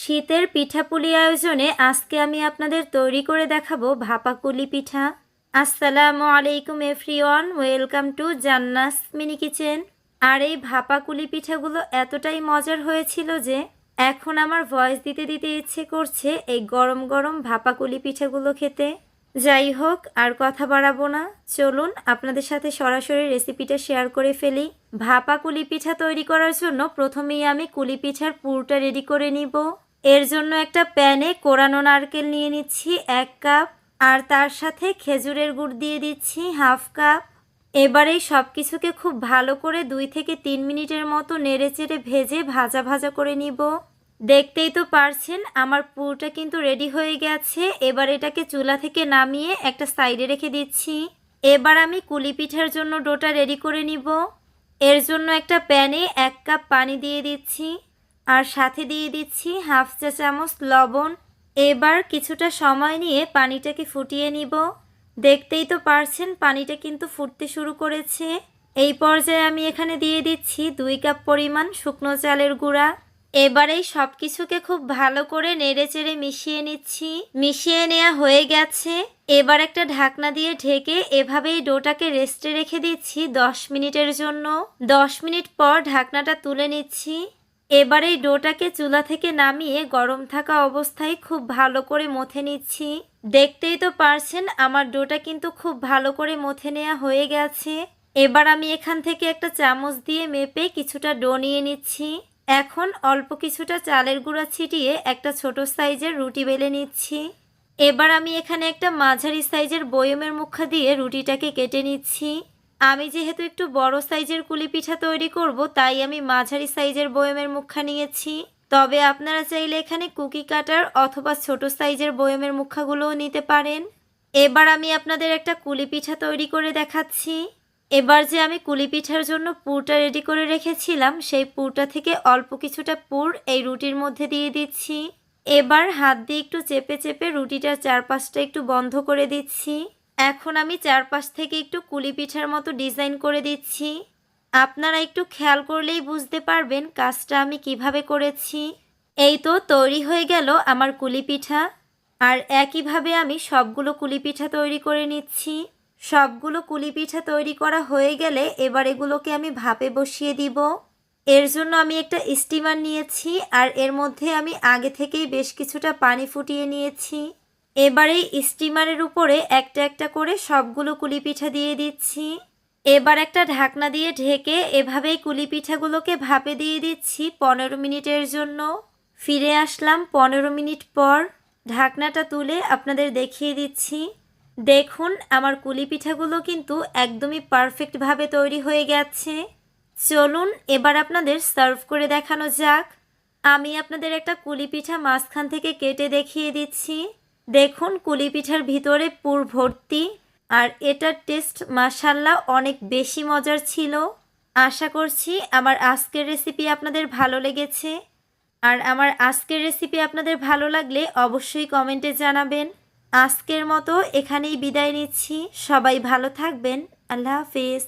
শীতের পিঠাপুলি আয়োজনে আজকে আমি আপনাদের তৈরি করে দেখাবো ভাপাকুলি পিঠা। আসসালামু আলাইকুম everyone, welcome to Janna's mini kitchen. আর এই ভাপাকুলি পিঠাগুলো এতটাই মজার হয়েছিল যে, এখন আমার ভয়েস দিতে দিতে ইচ্ছে করছে এই গরম গরম ভাপাকুলি পিঠাগুলো খেতে। যাই হোক, আর কথা বাড়াবো না। চলুন আপনাদের সাথে সরাসরি রেসিপিটা শেয়ার করে ফেলি। ভাপা কুলি পিঠা তৈরি করার জন্য প্রথমেই আমি কুলি পিঠার পুরটা রেডি করে নিব। এর জন্য একটা প্যানে কোরানো নারকেল নিয়ে নিচ্ছি এক কাপ, আর তার সাথে খেজুরের গুড় দিয়ে দিচ্ছি হাফ কাপ। এবারে সব কিছুকে খুব ভালো করে দুই থেকে তিন মিনিটের মতো নেড়ে চেড়ে ভেজে ভাজা ভাজা করে নিব। দেখতেই তো পারছেন, আমার পুরোটা কিন্তু রেডি হয়ে গেছে। এবার এটাকে চুলা থেকে নামিয়ে একটা সাইডে রেখে দিচ্ছি। এবার আমি কুলি পিঠার জন্য ডোটা রেডি করে নিব। এর জন্য একটা প্যানে এক কাপ পানি দিয়ে দিচ্ছি। আর সাথে দিয়ে দিচ্ছি হাফ চা চামচ লবণ। এবার কিছুটা সময় নিয়ে পানিটাকে ফুটিয়ে নিব। দেখতেই তো পারছেন, পানিটা কিন্তু ফুটতে শুরু করেছে। এই পর্যায়ে আমি এখানে দিয়ে দিচ্ছি দুই কাপ পরিমাণ শুকনো চালের গুঁড়া। এবারেই সব কিছুকে খুব ভালো করে নেড়ে চেড়ে মিশিয়ে নিচ্ছি। মিশিয়ে নেওয়া হয়ে গেছে। এবার একটা ঢাকনা দিয়ে ঢেকে এভাবেই ডোটাকে রেস্টে রেখে দিচ্ছি দশ মিনিটের জন্য। দশ মিনিট পর ঢাকনাটা তুলে নিচ্ছি। এবার এই ডোটাকে চুলা থেকে নামিয়ে গরম থাকা অবস্থায় খুব ভালো করে মথে নিচ্ছি। দেখতেই তো পারছেন, আমার ডোটা কিন্তু খুব ভালো করে মথে নেওয়া হয়ে গেছে। এবার আমি এখান থেকে একটা চামচ দিয়ে মেপে কিছুটা ডো নিয়ে নিচ্ছি। এখন অল্প কিছুটা চালের গুঁড়া ছিটিয়ে একটা ছোট সাইজের রুটি বেলে নিচ্ছি। এবার আমি এখানে একটা মাঝারি সাইজের বয়মের মুখা দিয়ে রুটিটাকে কেটে নিচ্ছি। আমি যেহেতু একটু বড় সাইজের কুলি পিঠা তৈরি করব, তাই আমি মাঝারি সাইজের বয়মের মুখা নিয়েছি। তবে আপনারা চাইলে এখানে কুকি কাটার অথবা ছোট সাইজের বয়মের মুখাগুলোও নিতে পারেন। এবার আমি আপনাদের একটা কুলি পিঠা তৈরি করে দেখাচ্ছি। এবার যে আমি কুলি পিঠার জন্য পুরটা রেডি করে রেখেছিলাম, সেই পুরটা থেকে অল্প কিছুটা পুর এই রুটির মধ্যে দিয়ে দিচ্ছি। এবার হাত দিয়ে একটু চেপে চেপে রুটিটার চারপাশটা একটু বন্ধ করে দিচ্ছি। এখন আমি চারপাশ থেকে একটু কুলি পিঠার মতো ডিজাইন করে দিচ্ছি। আপনারা একটু খেয়াল করলেই বুঝতে পারবেন কাজটা আমি কীভাবে করেছি। এই তো তৈরি হয়ে গেল আমার কুলি পিঠা। আর একইভাবে আমি সবগুলো কুলি পিঠা তৈরি করে নিচ্ছি। সবগুলো কুলি পিঠা তৈরি করা হয়ে গেলে এবার এগুলোকে আমি ভাপে বসিয়ে দিব। এর জন্য আমি একটা স্টিমার নিয়েছি আর এর মধ্যে আমি আগে থেকেই বেশ কিছুটা পানি ফুটিয়ে নিয়েছি। এবার স্টিমারের উপরে একটা একটা করে সবগুলো কুলি পিঠা দিয়ে দিচ্ছি। এবার একটা ঢাকনা দিয়ে ঢেকে এভাবেই কুলি পিঠাগুলোকে ভাপে দিয়ে দিচ্ছি পনেরো মিনিটের জন্য। ফিরে আসলাম পনেরো মিনিট পর। ঢাকনাটা তুলে আপনাদের দেখিয়ে দিচ্ছি। দেখুন, আমার কুলি পিঠাগুলো কিন্তু একদমই পারফেক্টভাবে তৈরি হয়ে গেছে। চলুন, এবার আপনাদের সার্ভ করে দেখানো যাক। আমি আপনাদের একটা কুলি পিঠা মাঝখান থেকে কেটে দেখিয়ে দিচ্ছি। দেখুন কুলিপিঠার ভিতরে পুর ভর্তি, আর এটার টেস্ট মাসাল্লাহ অনেক বেশি মজার ছিল। আশা করছি আমার আজকের রেসিপি আপনাদের ভালো লেগেছে। আর আমার আজকের রেসিপি আপনাদের ভালো লাগলে অবশ্যই কমেন্টে জানাবেন। আজকের মতো এখানেই বিদায় নিচ্ছি। সবাই ভালো থাকবেন। আল্লাহ হাফিজ।